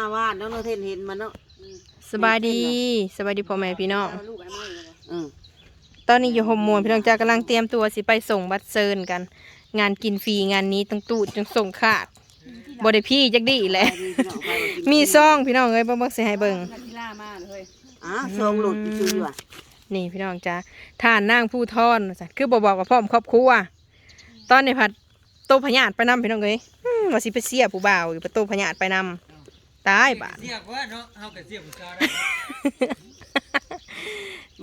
มาว่าน้องโนเทนเห็นมันเนาะสบายดีสบายดีพ่อแม่พี่น้องอืมตอนนี้อยู่โฮมมวนพี่น้องจ้ากำลังเตรียมตัวสิไปส่งบัตรเซิร์นกัน งานกินฟรีงานนี้ต้องตูดจงส่งขาดบ่ได้พี่จักดีแหละมีซองพี่น้องเอ้ยบ่บ่สิให้เบิ่งอะทรงหลุดคือว่ะนี่พี่น้องจ้าท่านนางผู้ทอนจ้ะคือบ่บอกว่าพร้อมครอบครัวตอนนี้ผัดโตพญาตไปนํพี่น้องเอ้ยอืมว่าสิไปเสียผู้บ่าวอยู่ประตูพญาตไปนํ ตายบาดเสียกว่าเนาะเฮาก็เสียกผู้ชาย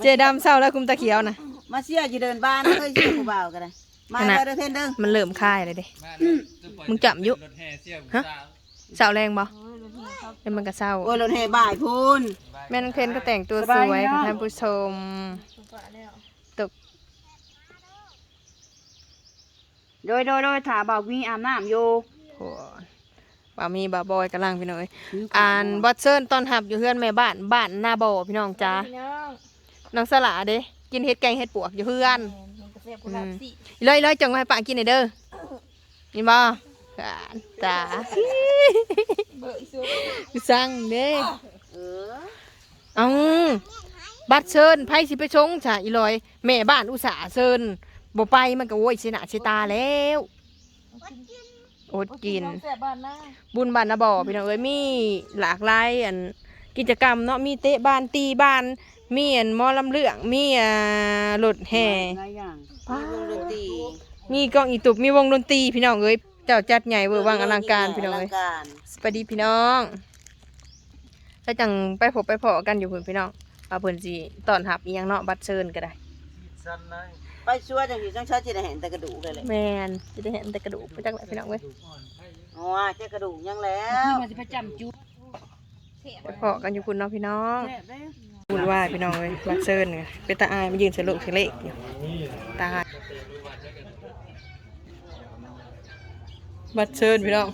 เจดำเศร้าแล้วคุมตะเขียวนะมาเสียอยู่เดินบ้านเคยเสียผู้บ่าวกันเลยมาขนาดเด้อเทนเด้อมันเริ่มคายเลยเด้ มาเลยจะปล่อยมึงจำอยู่ รถแห่เสียกผู้ฮะชาเศร้าแรงบ่แล้วมันก็เศร้า โอ้ยรถแห่บ่ายพูนแม่น้องเทนก็แต่งตัวสวยค่ะท่านผู้ชมตกโดยโดยโดยถาบ่าวมีอาบน้ำอยู่โห บ่ามีบ่าบอยกำลังพี่น้องเอ้ยอ่านบอสเซิร์นตอนหับอยู่เฮือนแม่บ้านบ้านหน้าบ่อพี่น้องจ้าน้องสลาเด้กินเห็ดแกงเห็ดปวกอยู่เฮือนอืมเลยเลยจังไว้ให้ป้ากินหน่อยเด้อนี่บ่อ่านจ้าสั่งเด้เออเอาบัตรเชิญไพ่สิไปชงจ้ะอีลอยแม่บ้านอุตส่าห์เชิญบ่ไปมันก็โวยเสียหน้าเสียตาแล้ว อดกินบุญบ้านนะบ่อพี่น้องเอ้ยมีหลากหลายอันกิจกรรมเนาะมีเตะบ้านตีบ้านมีอันหมอลำเลืองมีอ่ารถแห่ หลายอย่างมีวงดนตรีมีกองอีตุบมีวงดนตรีพี่น้องเอ้ยเจ้าจัดใหญ่เวอร์วังอลังการพี่น้องอเอ้ลัยงการสวัสดีพี่น้องแล้วจังไปพบไปพอกันอยู่เพิ่นพี่น้องว่าเพิ่นสิต้อนรับอีหยังเนาะบัตรเชิญก็ได้ สั้นเลย ไปชัวจังสิจังชาจิได้เห็นแต่กระดูกเลยแหละแมนจะได้เห็นแต่กระดูกไปจังไหนพี่น้องเว้ยอ๋อแค่กระดูกยังแล้วไปพอกันอยู่คุณเนาะพี่น้องบุญว่าพี่น้องเว้ยบัตรเชิญไงเป็นตาอายมายืนเฉลุเฉลกอยู่ตายบัตรเชิญพี่น้อง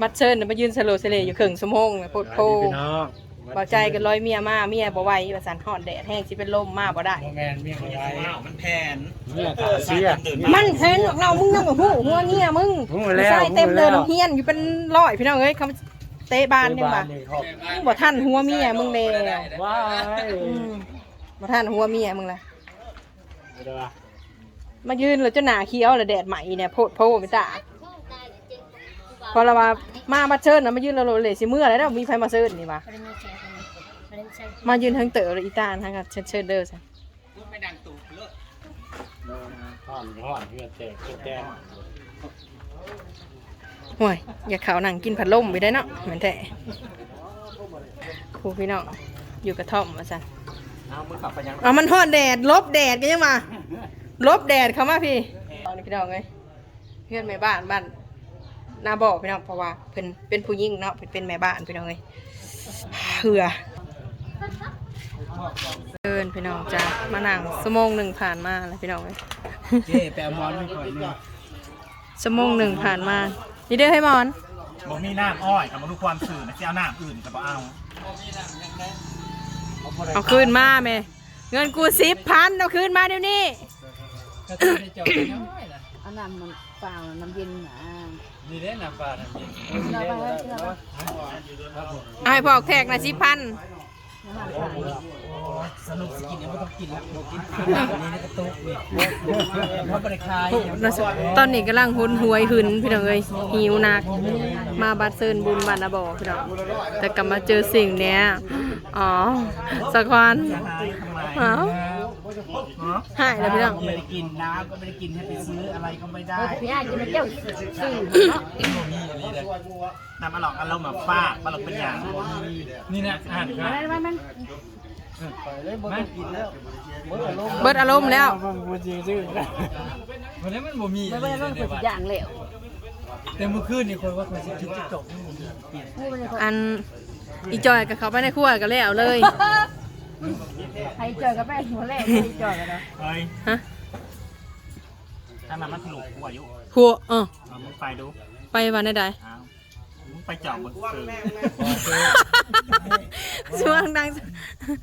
บัตรเชิญน่ะมายืนเฉลุเฉลกอยู่ครึ่งชั่วโมงเนี่ยโพดโพ พี่น้อง บ่ใจกันร้อยเมียมาเมียบ่ไหวว่าสันหอดแดดแห้งสิเป็นลมมาบ่ได้แมนเมียของยายมันแผนเนี่ยขาเสีย มันเห็นเรามึงยังบ่ฮู้หัวเนี่ยมึงฮู้แล้ว ใส่เต็มเลยฮู้แล้วเฮียนอยู่เป็นร้อยพี่น้องเอ้ยคำเตะบานเนี่ยบ่นี่ครับมึงบ่ทันหัวเมียมึงเลยว้ายอืมบ่ทันหัวเมียมึงละเดี๋ยวว่ามายืนแล้วจะหนาเขียวแล้วแดดใหม่เนี่ยโพดโพไปตา พอเราว่ามามาเชิญนะมายืนแล้วเลยสิเมื่อแล้วมีไผมาเชิญนี่ว่ามายืนทั้งเต๋อเลยอีตาทั้งกับเชิญเชิญเด้อซะไม่ดังตูเลิกห่อนห่อนเพื่อแตกเพื่อแตกห่วยอย่าเขาหนังกินผัดลมไปได้เนาะเหมือนแต่ครูพี่น้องอยู่กระท่อมมาสั่นเอามือขับไปยังเอามันทอดแดดลบแดดกันยังมาลบแดดเข้ามาพี่เอานี่พี่น้องเลยเพื่อนแม่บ้านบ้าน นาบอกพี่น้องเพราะว่าเพิ่นเป็นผู้หญิงเนาะเพิ่นเป็นแม่บ้านพี่น้องเลยเหือเดินพี่น้องจ้ามานั่งสมงหนึ่งผ่านมาแล้วพี่น้องเลยเจ๊ไปเอามอนไม่ค่อยเนี่ยสมงหนึ่งผ่านมา นี่เด้อให้หมอนบ่มีน้ำอ้อยกับมาดูความสื่อนะที่เอาน้ำอื่นกับบ่เอาเอาคืนมาแม่เงินกูสิบพันเอาคืนมาเดี๋ยวนี้ก็ต้ องได้เจาะไปน้อยล่ะเอาน้ำมันเปล่าน้ำเย็นนะนี่ได้น้ำปลาน้ำเย็นเอาให้พอกแทกนะสิพันสนุกสกินเนี่ยไม่ต้องกินละบ่กินนี่ในกระตุกนี่เพราะบริคายโอ้น่าสตอนนี้กำลังหุนหวยหึนพี่น้องเอ้ยหิวนัก มาบัดเซินบุญบานนาบอพี่น้องแต่กลับมาเจอสิ่งเนี้ยอ๋อสักวันหายทำไมอ้าว หายแล้วพี่น้องไม่ได้กินน้ำก็ไม่ได้กินให้ไปซื้ออะไรก็ไม่ได้พี่อากินมาเจ้าซื้อน้ำอร่อยอารมณ์แบบฟาดมาหลอกเป็นอย่างนี่นะอ่านครับมันมันมากินแล้วเบิดอารมณ์แล้วมันบ่จริงซื่อวันนี้มันบ่มีมันมันมันเป็นอย่างเหลวแต่เมื่อคืนนี่คนว่าคนสิกินจะจบนี่บ่มีเปลี่ยนอันอีจอยกับเขาไปในครัวกันแล้วเลย ใครเจอกับแม่หัวแรกไม่ได้เจอกันนะเฮ้ยฮะถ้ามันมันถลุกหัวอยู่ครัวเออเอามึงไปดูไปวันใดเอามึงไปเจาะบนสื่อๆช่วงดัง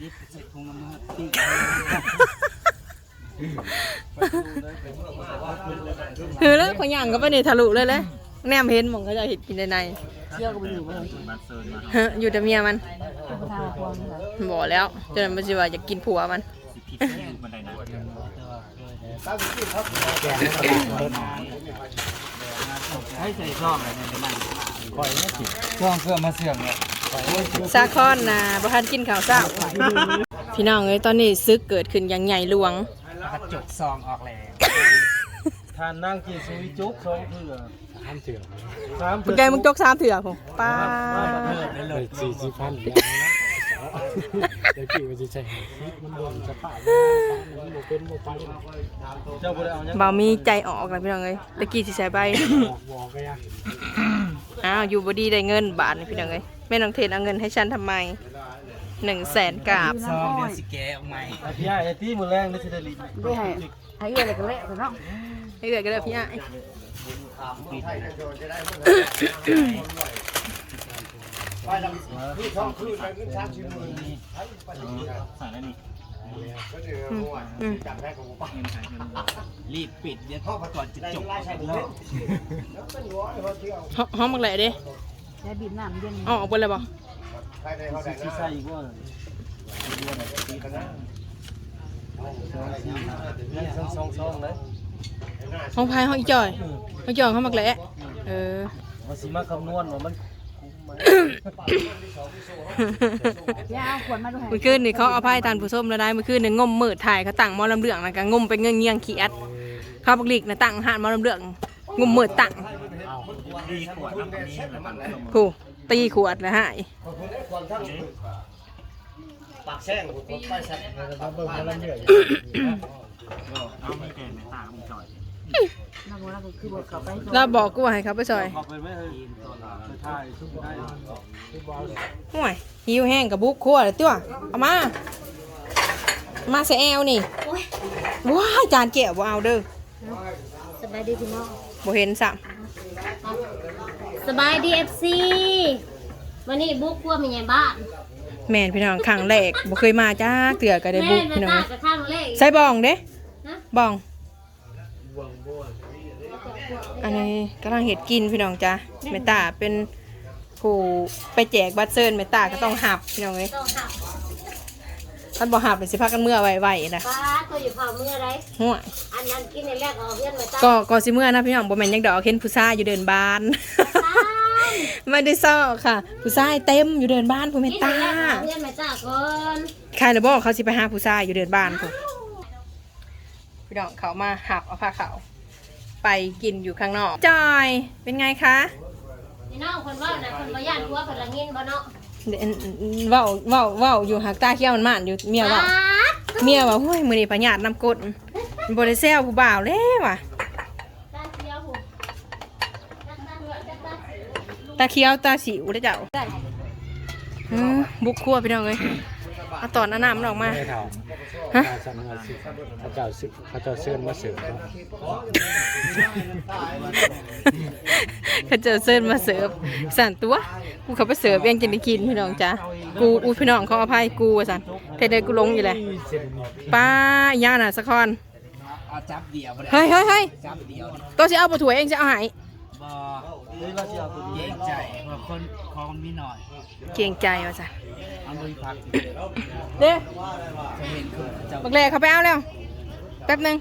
ดิบใส่ถุงน้ำมันตีคือแล้วขอย่างก็ไปในทะลุเลยเลยแนมเห็นหมองเขาจะเห็ดกินในใน เที่ยวก็ไปอยู่บ่เลยมันเซิร์นมาฮะอยู่แต่เมียมันเป็นประธานพวงนี่ค่ะบอกแล้วจนมันสิว่าอยากกินผัวมัน สิผิดที่มันได้นะให้ใส่ช่องอะไรเนี่ยเป็นนั่งคอยไม่ติดช่องเพื่อมาเสื่อมเนี่ยคอยไม่ติดซาคอนนะบ่ทันกินข้าวเช้า พี่น้องเอ้ยตอนนี้ซึกเกิดขึ้นอย่างใหญ่หลวงแล้วก็จกซองออกแล้ว ทานนั่งกินซุยจุ๊กสองเถื่อสามเถื่อสามมึงใจมึงจกสามเถื่อผมป้าได้เลยสี่สิบพันเดี๋ยวกี่มันจะใช่มันโดนจะป่ามันโมเป็นโมไปเจ้าบ่ได้เอาเนี่ยบ่มีใจออกแล้วพี่น้องเอ้ยตะกี้สิใส่ใบ บอกบอกไปอะอ้าวอยู่บดีได้เงินบาทนี่พี่น้องเอ้ยแม่น้องเทนเอาเงินให้ฉันทำไมหนึ่งแสนกราบ ซองเดี๋ยวสิแกะออกใหม่พี่ไอ้ที่มือแรงนี่สิได้ลิได้ให้ให้เอื้ออะไรก็เละแต่เนาะ ให้เกิดก็ได้พี่อ้ายใส่แล้นี่อืมอืมเงินหายเงินรีบปิดเดี๋ยวพ่อก่อนจะจบแล้วห้องมักแหละเด้ได้บีบน้ำเย็นอาออกไปเลยบ่ที่ใส่อีกว่าสองสองสองเลย ห้องพายห้องอีจอยห้องอีจอยห้องมักแหละเออมาสิมาคำนวณว่ามันย่าเอาขวดมาดูให้เมื่อคืนนี่เขาเอาไพ่ทานผู้ส้มแล้วได้เมื่อคืนนี่งมมืดถ่ายเขาตั้งหมอลำเลืองนะก็งมไปเงี้ยงเงียงขี้อัดข้าวบักลิกนะตั้งหานหมอลำเลืองงมมืดตั้งดีขวดน้ำนี้แล้วมันลงผู้ตีขวดแล้วหายปากแซงผมไปสัตว์เราเบิ่งมาแล้วเหนื่อยเอาไม่แก่ไม่ตาไม่จ่อย น้ำมันก็คือบอกกลับไปแล้วบอกกูว่าให้เขาไปซอยขอบไปไม่เฮ้ยไปถ่ายชุดได้ห่วยหิวแห้งกับบุกครัวเลยตัวเอามา มาใส่แอลนี่ว้ายจานแก้วบ่เอาเด้อสบายดีพี่น้องบ่เห็นสัมสบายดีเอฟซีวันนี้บุกครัวมีไงบ้านแม่นพี่น้องครั้งแรกบ่เคยมาจ้าเตือก็ได้บุแม่กมาพี่น้องตากับข้างเลขใส่บองเด้ฮะบอง อันนี้กำลังเห็ดกินพี่น้องจ้าแม่ตาเป็นผู้ไปแจกบัตรเซิร์นแม่ตาก็ต้องหับพี่น้องเอ้ยต้องหักท่านบ่หับเลยสิพากันเมื่อไวๆนะป้าตัวอยู่เผาเมื่อไรห่วยอันนั้นกินในแรกเอาเพื่อนมาตั้งก็ก็สิเมื่อนะพี่น้องบ่แม่นหยังดอกเห็นผู้ชายอยู่เดินบ้านไม่ได้ซ้อค่ะ ผู้ชายเต็มอยู่เดินบ้านผู้แม่กินในตาแรกเอาเพื่อนมาตั้งก่อนใครระบอกเขาสิไปหาผู้ชายอยู่เดินบ้านผู้ พี่น้องเขามาหับเอาผ้าขาวไปกินอยู่ข้างนอก จอยเป็นไงคะพี่น้องคนว่านะคนว่าย่านทัวคนละเงินบ่เนาะเดี๋ยวเว้าเว้าเว้าอยู่หักตาเขี้ยวมันมานอยู่เมียเว่าเมียว่าห้ยมื้อนี้พญาตินำกดบ่ได้แซวผู้บ่าวแล้วว่ะตาเสียวหูตาตาตาตาตาเขียวตาสิวเด้อเจ้าอืมบุกครัวพี่น้องเอ้ย เอาตอนเอาน้ำมันออกมาไม่ถามฮะสั่งมาสิเขาเจ้าสิเขาเจ้าเชิญมาเสิร์ฟเขาเจอเซิร์นมาเสิร์ฟสั่นตัวกูเขาไปเสิร์ฟเองจะได้กินพี่น้องจ้ะกูอูพี่น้องเขาอภัยกูว่าสั่นเทเดกูลงอยู่เลยป้าย่าน่ะสะคอนเอาจับเดียวบ่ได้เฮ้ยเฮ้ยเฮ้ยจับเดียวตัวสิเอาปลาถั่วยเองจะเอาใหาย บ่เฮ้ยเราจะเอาตัวเก่งใจเพราะคนของมีหน่อยเก่งใจว่าสั่นเอาลุยพักเด้จะเห็นคือเจ้าบักแรเขาไปเอาแล้ว แป๊บหนึง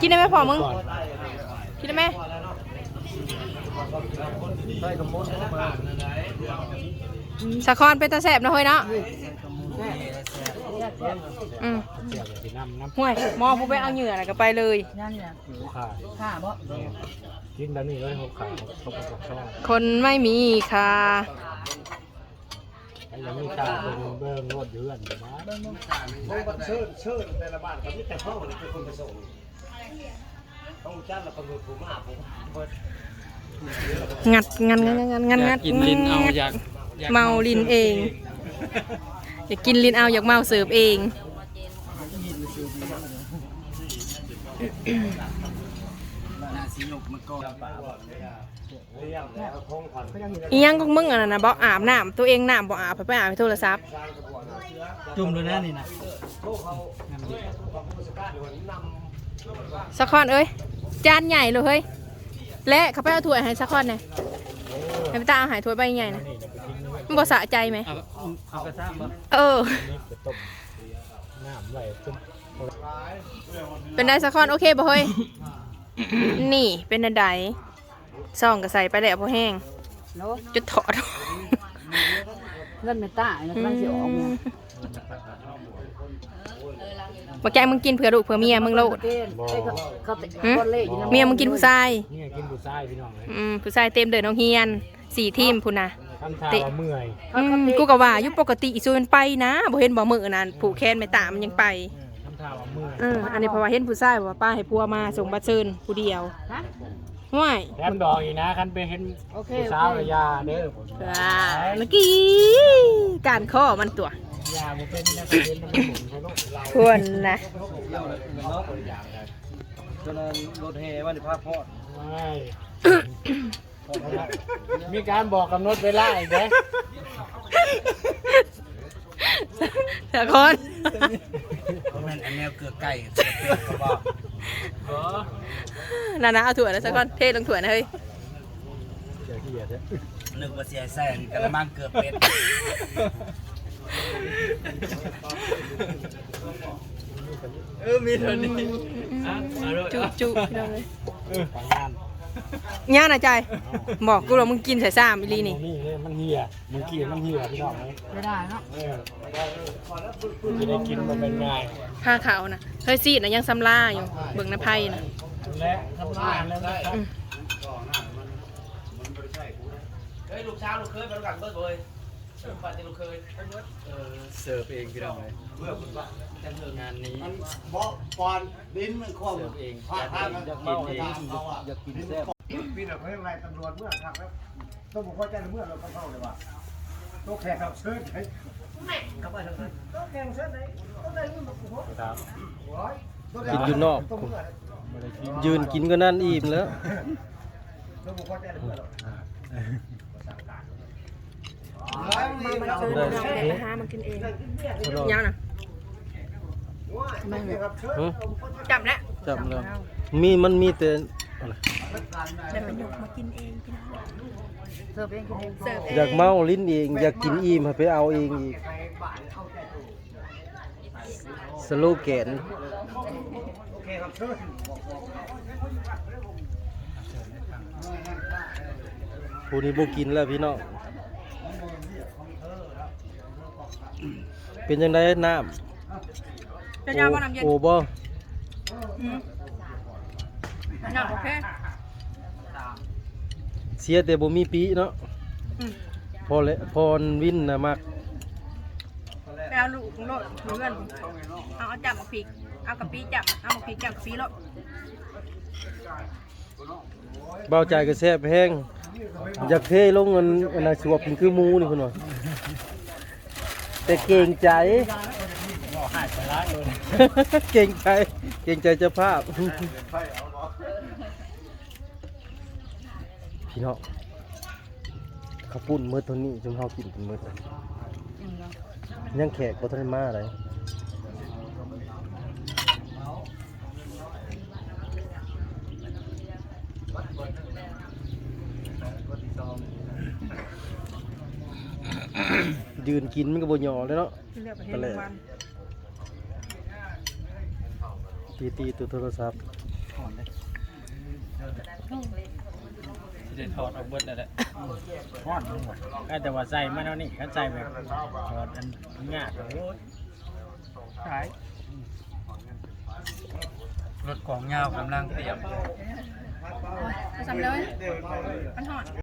กินได้ไหมพอมึง กินได้ไหมใช่กระมุนมาสะคอนเป็นตาแสบนะเฮ้ยเนาะ อืมเสียบที่น้ำน้ำห่วยหมอผู้ไปเอาเหงื่อน่ะก็ไปเลยนั่นเนี่ยหูขาข้าบ่กินแล้วนี่เลยหูขาเขาประกอบช่องคนไม่มีค่ะไอ้ยังมีขาเบิ่งเบิ่งรถเดือนนะเบิ่งเชิญเชิญแต่ละบ้านก็มีแต่ห้องนี่เป็นคนผสมต้องจ้างละคนผมมาผมงัดงัดงัดงัดงัดงัดกินลิ้นเอาอยากเมาลินเอง อยากกินลินเอาอยากเมาเสิร์ฟเองนาสีหยกมาก่อนอีหยังของมึงอะนะบ่อาบน้ำตัวเองน้ำบ่อาบไปไปอาบไปโทรศัพท์จุ่มเลยนะนี่นะสักคอนเอ้ยจานใหญ่เลยเฮ้ยและเขาไปเอาถ้วยให้สักคอนหน่อยให้พี่ตาเอาใหายถ้วยใบใหญ่นะ มันบ่สะใจไหม เอาเอากระซ้ำบ่เออ นี่ไปต้มน้ำไว้ต้มเป็นไดสักคอนโอเคบ่เฮ้ย นี่เป็นอันใดซองก็ใส่ไปแล้วพอแห้งเนาะจุดถอดเงินไม่ตายนะกำลังสิออกเนี่ยบ่แกมึงกินเผื่อลูกเผื่อเมียมึงโลด เต้นเอ้ยเขาเขาติดหึคนเล่อยู่นะเมียมึงกินผู้ชาย นี่ยกินบุษายพี่น้องเลยอืมผู้ชายเต็มเดินน้องเฮียนสี่ทีมพุ่นนะ ทำท่าว่าเมื่อยอืมกูก็ว่าอยู่ปกติอีซูมันไปนะบ่เห็นบ่มือนั้นผูกแขนไม่ตามมันยังไปทำท่าว่าเมื่อยเอออันนี้เพราะว่าเห็นผู้ชายบอกว่าป้าให้พัวมาส่งบัตรเชิญผู้เดียวฮะห่วยแถมดอกอีกนะคันไปเห็นโอเคผู้โอสาวเคระยาเด้อผมอ่าเมื่อกี้การข้อมันตัวยาบ่เป็นนะเป็นมันหมุนเขาโลกเราควรนะจนรถแห่วันนี้พาพอดไม่ มีการบอกกำหนดเวลาอีกไหมแต่คนแม่นอันแนวเกลือไก่เออนั่นนะเอาถั่วนะสักคนเทลงถั่วนะเฮ้ยเดี๋ยวที่เดี๋ยวจะนึกว่าเสียแซงกระมังเกลือเป็ดเออมีเท่านี้อะมาด้วยจุจุพี่น้องเลยทางงาน ย่านะใจบอกกูว่ามึงกินใส่ซ้ำอีหลีนี่ นี่เนี่ยมันเหี่ยมันกินมันเหี่ยพี่น้องเลยไม่ได้เนาะเออจะได้กินมันเป็นง่ายผ้าขาวนะเฮ้ยซีดนะยังซ้ำล่าอยู่ เบิ่งน้ำไพ่นะและทำงานแล้วนะครับเฮ้ยลูกเช้าลูกเคยไปลูกกันเบิดเลยฝันจะลูกเคยเออเสิร์ฟเองพี่น้องเลย งานนี้บอกก่อนดินมันคว่เสิร์ฟเองำพาทางมันอยากเมากินเองเขาอะอยากกินแซ่บพี่น่ะเพิ่งไล่ตำรวจเมื่อครั้งแล้วต้องบอกว่าแจ้งเมื่อเราก็เข้าเลยว่าโต๊ะแขกรับเชิญไหนโต๊ะแขกรับเชิญไหนโต๊ะไหนมึงบอกกูโหครับกินอยู่นอกไม่ได้กินยืนกินก็นั่นอิ่มแล้วต้องบอกว่าแจ้งเมื่อเราซื้อน้ำ แดดอาหารมากินเองยังนะครับเชิญฮะจับแล้วจับแล้วมีมันมีแต่อะไรเดี๋ยวมันยกมากินเองพี่น้องเสิร์ฟเองกินเองเสิร์ฟเองอยากเมาลิ้นเองอยากกินอิ่มให้ไปเอาเองอีกสโลแกนโอเคครับเชิญผู้นี้บ่กินแล้วพี่น้องเป็นจังไดน้ำ จะยาวว่าน้ำเย็นโอ้บ่น้ำโอเคเสียแต่บ่มีปีเนาะอืมพอแล้วพรวินน่ะมักไปเอาลูกโลดเพื่อนเอาเอาจับมาพริกเอากะปิจับเอามาพริกจับกะปิโลดเบาใจก็แซ่บแห้งอยากเทลงเงินอันน่ะสวบมันคือหมูนี่พุ่นว่าแต่เก่งใจบอก หายไปร้ายเลยเก่งใจ เก่งใจเจ้าภาพ พี่น้องเขาวปุ่นเมื่อตัวนี้จนเขากินเป็นเมื่อตัวยังแขกบ่ทันได้มาเลยยืนกินมันก็บ่หยอเลยเนาะเลือกไปให้รางวัล ตีตีตัวโทรศัพท์เด็ดถอดออกเบิดนั่นแหละทอดทั้งหมดก็แต่ว่าใส่มาแล้วนี่เขาใส่แบบทอดอันงาดโอ้ยขายรถของยาวกำลังเตรียมทำเลยมันหอด